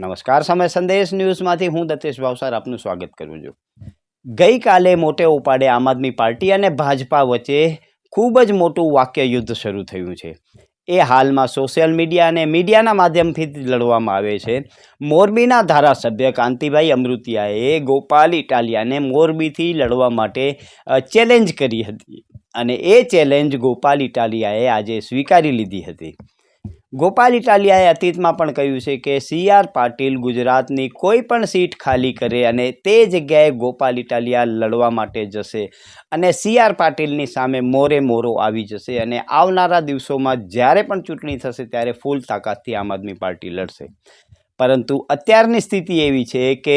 નમસ્કાર, સમય સંદેશ ન્યૂઝમાંથી હું દત્તેશ ભાવસાર આપનું સ્વાગત કરું છું. ગઈકાલે મોટે ઉપાડે આમ આદમી પાર્ટી અને ભાજપા વચ્ચે ખૂબ જ મોટું વાક્ય યુદ્ધ શરૂ થયું છે. એ હાલમાં સોશિયલ મીડિયા અને મીડિયાના માધ્યમથી લડવામાં આવે છે. મોરબીના ધારાસભ્ય કાંતિભાઈ અમૃતિયાએ ગોપાલ ઇટાલિયાને મોરબીથી લડવા માટે ચેલેન્જ કરી હતી. અને એ ચેલેન્જ ગોપાલ ઇટાલિયાએ આજે સ્વીકારી લીધી હતી. ગોપાલ ઇટાલિયાએ અતીતમાં પણ કહ્યું છે કે સી આર પાટીલ ગુજરાતની કોઈ પણ સીટ ખાલી કરે અને તે જગ્યાએ ગોપાલ ઇટાલિયા લડવા માટે જશે અને સી આર પાટીલની સામે મોરે મોરો આવી જશે અને આવનારા દિવસોમાં જ્યારે પણ ચૂંટણી થશે ત્યારે ફૂલ તાકાતથી આમ આદમી પાર્ટી લડશે. પરંતુ અત્યારની સ્થિતિ એવી છે કે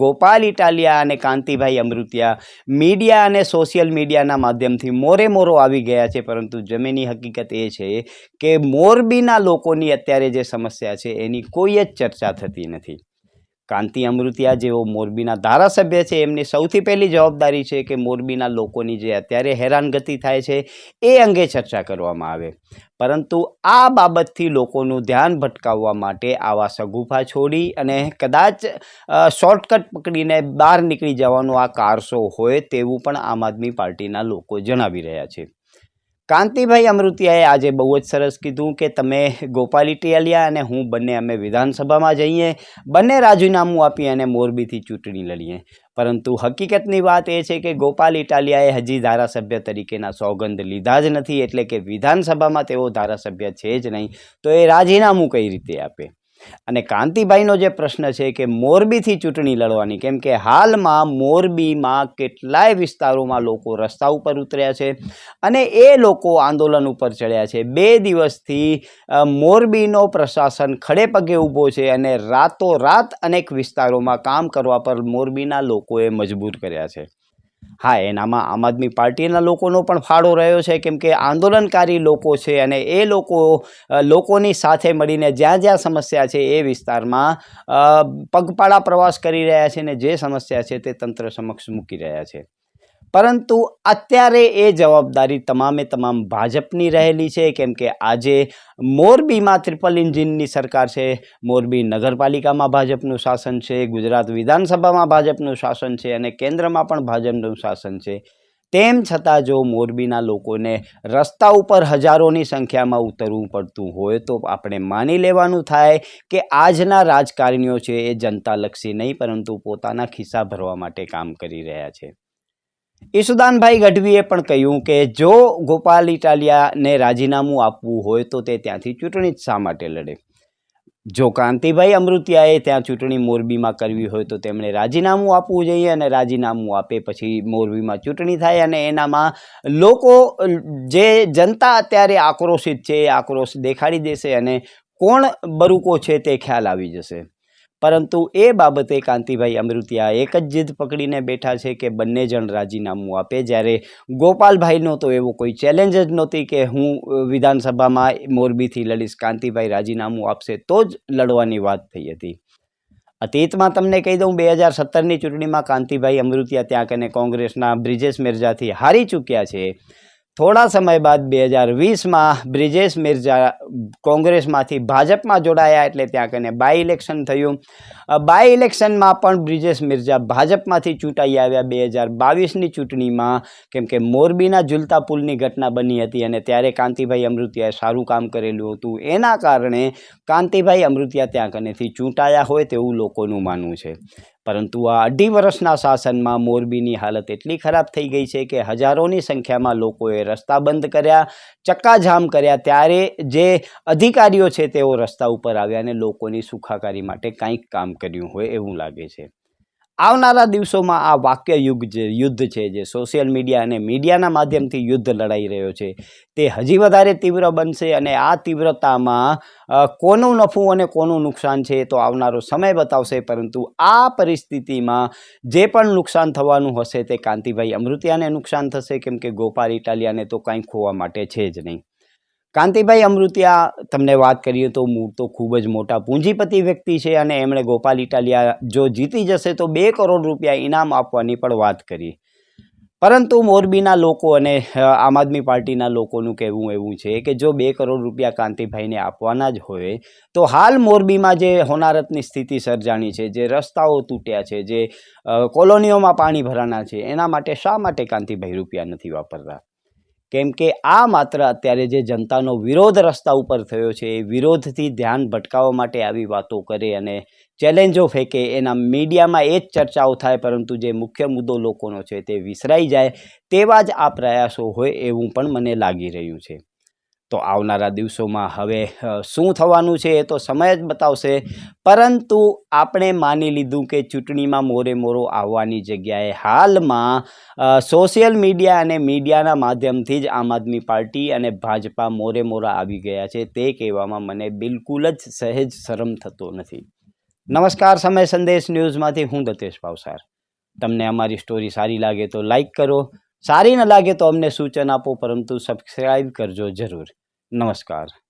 ગોપાલ ઇટાલિયા અને કાંતિભાઈ અમૃતિયા મીડિયા અને સોશિયલ મીડિયાના માધ્યમથી મોરે મોરો આવી ગયા છે, પરંતુ જમીની હકીકત એ છે કે મોરબીના લોકોની અત્યારે જે સમસ્યા છે એની કોઈ જ ચર્ચા થતી નથી. કાંતિ અમૃતિયા જેઓ મોરબીના ધારાસભ્ય છે, એમની સૌથી પહેલી જવાબદારી છે કે મોરબીના લોકોની જે અત્યારે હેરાનગતિ થાય છે, એ અંગે ચર્ચા કરવામાં આવે. પરંતુ આ બાબતથી લોકોનું ધ્યાન ભટકાવવા માટે આવા સગુફા છોડી અને કદાચ શોર્ટકટ પકડીને બહાર નીકળી જવાનો આ કારસો હોય તેવું પણ આમ આદમી પાર્ટીના લોકો જણાવી રહ્યા છે. કાંતિભાઈ અમૃતિયાએ આજે બહુ જ સરસ કીધું કે તમે ગોપાલ ઇટિયાલિયા અને હું બંને અમે વિધાનસભામાં જઈએ, બંને રાજીનામું આપી અને મોરબીથી ચૂંટણી લડીએ. પરંતુ હકીકતની વાત એ છે કે ગોપાલ ઇટાલિયાએ હજી ધારાસભ્ય તરીકેના સોગંદ લીધા જ નથી, એટલે કે વિધાનસભામાં તેઓ ધારાસભ્ય છે જ નહીં. તો એ રાજીનામું કઈ રીતે આપે? અને કાંતિભાઈનો જે પ્રશ્ન છે કે મોરબીથી ચૂંટણી લડવાની, કેમ કે હાલમાં મોરબીમાં કેટલાય વિસ્તારોમાં લોકો રસ્તા ઉપર ઉતર્યા છે અને એ લોકો આંદોલન ઉપર ચડ્યા છે. બે દિવસથી મોરબીનો પ્રશાસન ખડે પગે ઊભો છે અને રાતોરાત અનેક વિસ્તારોમાં કામ કરવા પર મોરબીના લોકોએ મજબૂર કર્યા છે. હા એનામાં આમ આદમી પાર્ટીના લોકોનો પણ ફાળો રહ્યો છે, કેમ કે આંદોલનકારી લોકો છે અને એ લોકો લોકોની સાથે મળીને જ્યાં જ્યાં સમસ્યા છે એ વિસ્તારમાં પગપાળા પ્રવાસ કરી રહ્યા છે અને જે સમસ્યા છે તે તંત્ર સમક્ષ મૂકી રહ્યા છે. પરંતુ અત્યારે એ જવાબદારી તમામે તમામ ભાજપની રહેલી છે, કેમ કે આજે મોરબીમાં ટ્રિપલ ઇન્જિનની સરકાર છે, મોરબી નગરપાલિકામાં ભાજપનું શાસન છે, ગુજરાત વિધાનસભામાં ભાજપનું શાસન છે અને કેન્દ્રમાં પણ ભાજપનું શાસન છે. તેમ છતાં જો મોરબીના લોકોને રસ્તા ઉપર હજારોની સંખ્યામાં ઉતરવું પડતું હોય તો આપણે માની લેવાનું થાય કે આજના રાજકારણીઓ છે એ જનતાલક્ષી નહીં, પરંતુ પોતાના ખિસ્સા ભરવા માટે કામ કરી રહ્યા છે. ઈસુદાનભાઈ ગઢવીએ પણ કહ્યું કે જો ગોપાલ ઇટાલિયાને રાજીનામું આપવું હોય તો તે ત્યાંથી ચૂંટણી જ શા માટે લડે? જો કાંતિભાઈ અમૃતિયાએ ત્યાં ચૂંટણી મોરબીમાં કરવી હોય તો તેમણે રાજીનામું આપવું જોઈએ અને રાજીનામું આપે પછી મોરબીમાં ચૂંટણી થાય અને એનામાં લોકો, જે જનતા અત્યારે આક્રોશિત છે એ આક્રોશ દેખાડી દેશે અને કોણ બરુકો છે તે ખ્યાલ આવી જશે. પરંતુ એ બાબતે કાંતિભાઈ અમૃતિયા એક જ જીદ પકડીને બેઠા છે કે બંને જણ રાજીનામું આપે. જ્યારે ગોપાલભાઈનો તો એવો કોઈ ચેલેન્જ જ નહોતી કે હું વિધાનસભામાં મોરબીથી લડીશ, કાંતિભાઈ રાજીનામું આપશે, તો જ લડવાની વાત થઈ હતી. અતીતમાં તમને કહી દઉં, બે હજાર સત્તરની ચૂંટણીમાં કાંતિભાઈ અમૃતિયા ત્યાં કને કોંગ્રેસના બ્રિજેશ મિર્જાથી હારી ચૂક્યા છે. થોડા સમય બાદ બે હજાર વીસમાં બ્રિજેશ મિર્ઝા કોંગ્રેસમાંથી ભાજપમાં જોડાયા એટલે ત્યાં કને બાય ઇલેક્શન થયું. બાય ઇલેક્શનમાં પણ બ્રિજેશ મિર્ઝા ભાજપમાંથી ચૂંટાઈ આવ્યા બે હજાર બાવીસની ચૂંટણીમાં. કેમ કે મોરબીના ઝુલતા પુલની ઘટના બની હતી અને ત્યારે કાંતિભાઈ અમૃતિયાએ સારું કામ કરેલું હતું. એના કારણે કાંતિભાઈ અમૃતિયા ત્યાં કનેથી ચૂંટાયા હોય તેવું લોકોનું માનવું છે. પરંતુ આ અઢી વર્ષના શાસનમાં મોરબીની હાલત એટલી ખરાબ થઈ ગઈ છે કે હજારોની સંખ્યામાં લોકોએ રસ્તા બંધ કર્યા, ચક્કાજામ કર્યા, ત્યારે જે અધિકારીઓ છે તેઓ રસ્તા ઉપર આવ્યા અને લોકોની સુખાકારી માટે કંઈક કામ કર્યું હોય એવું લાગે છે. આવનારા દિવસોમાં આ વાક્ય યુગ જે યુદ્ધ છે, જે સોશિયલ મીડિયા અને મીડિયાના માધ્યમથી યુદ્ધ લડાઈ રહ્યો છે, તે હજી વધારે તીવ્ર બનશે અને આ તીવ્રતામાં કોનું નફું અને કોનું નુકસાન છે તો આવનારો સમય બતાવશે, પરંતુ આ પરિસ્થિતિમાં જે પણ નુકસાન થવાનું હશે તે કાંતિભાઈ અમૃતિયાને નુકસાન થશે, કેમ કે ગોપાલ ઇટાલિયાને તો કંઈ ખોવા માટે છે જ નહીં. કાંતિભાઈ અમૃતિયા, તમને વાત કરીએ તો મૂળ તો ખૂબ જ મોટા પૂંજીપતિ વ્યક્તિ છે અને એમણે ગોપાલ ઇટાલિયા જો જીતી જશે તો બે કરોડ રૂપિયા ઇનામ આપવાની પણ વાત કરી. પરંતુ મોરબીના લોકો અને આમ આદમી પાર્ટીના લોકોનું કહેવું એવું છે કે જો બે કરોડ રૂપિયા કાંતિભાઈને આપવાના જ હોય, તો હાલ મોરબીમાં જે હોનારતની સ્થિતિ સર્જાણી છે, જે રસ્તાઓ તૂટ્યા છે, જે કોલોનીઓમાં પાણી ભરાના છે, એના માટે શા માટે કાંતિભાઈ રૂપિયા નથી વાપરતા? કેમ કે આ માત્ર અત્યારે જે જનતાનો વિરોધ રસ્તા ઉપર થયો છે, એ વિરોધથી ધ્યાન ભટકાવવા માટે આવી વાતો કરે અને ચેલેન્જો ફેંકે, એના મીડિયામાં એ જ ચર્ચાઓ થાય, પરંતુ જે મુખ્ય મુદ્દો લોકોનો છે તે વિસરાઈ જાય, તેવા જ આ પ્રયાસો હોય એવું પણ મને લાગી રહ્યું છે. તો આવનારા દિવસોમાં હવે શું થવાનું છે એ તો સમય જ બતાવશે. પરંતુ આપણે માની લીધું કે ચૂંટણીમાં મોરે મોરો આવવાની જગ્યાએ હાલમાં સોશિયલ મીડિયા અને મીડિયાના માધ્યમથી જ આમ આદમી પાર્ટી અને ભાજપા મોરે મોરા આવી ગયા છે તે કહેવામાં મને બિલકુલ જ સહેજ શરમ થતો નથી. નમસ્કાર, સમય સંદેશ ન્યૂઝમાંથી હું દતેશ ભાવસાર. તમને અમારી સ્ટોરી સારી લાગે તો લાઈક કરો, સારી ન લાગે તો અમને સૂચન આપો, પરંતુ સબસ્ક્રાઈબ કરજો જરૂર. નમસ્કાર.